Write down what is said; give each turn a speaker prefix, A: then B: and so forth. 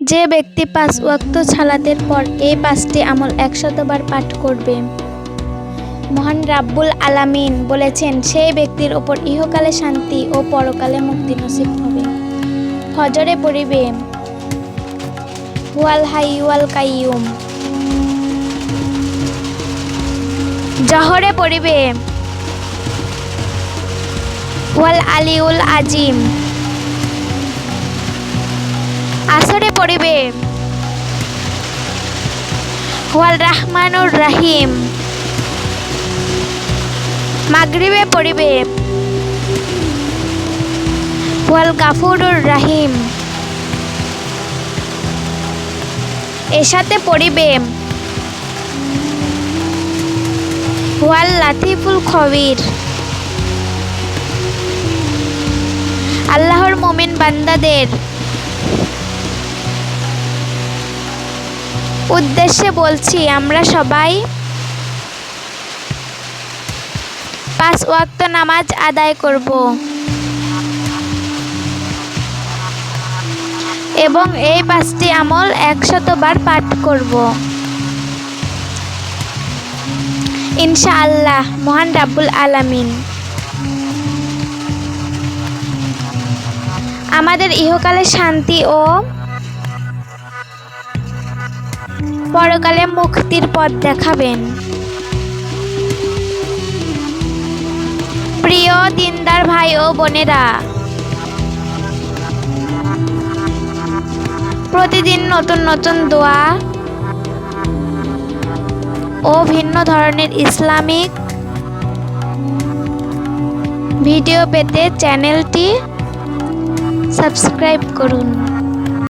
A: যে ব্যক্তি পাঁচ ওয়াক্ত ছালাতের পর এই পাঁচটি আমল একশতবার পাঠ করবে। মহান রাব্বুল আলামিন বলেছেন, সেই ব্যক্তির ওপর ইহকালে শান্তি ও পরকালে মুক্তি নসিব হবে। ফজরে পড়িবে, হুয়াল হাই ওয়াল কাইয়ুম জহরে পড়িবে ওয়াল আলিউল আজিম আসরে পড়িবে ওয়াল রাহমানুর রাহিম মাগরিবে পড়িবে ওয়াল গাফুরুর রাহিম এসাতে পড়িবে ওয়াল লাতিফুল খবির আল্লাহর মোমিন বান্দাদের। উদ্দেশ্যে বলছি, আমরা সবাই পাঁচ ওয়াক্ত নামাজ আদায় করব। এবং এই পাঁচটি আমল একশতবার পাঠ করব। ইনশাআল্লাহ, মহান রাব্বুল আলামিন। আমাদের ইহকালে শান্তি ও পরকালে মুক্তির পথ দেখাবেন। প্রিয় দিনদার ভাই ও বোনেরা, প্রতিদিন নতুন নতুন দোয়া ও ভিন্ন ধরনের ইসলামিক ভিডিও পেতে চ্যানেলটি সাবস্ক্রাইব করুন।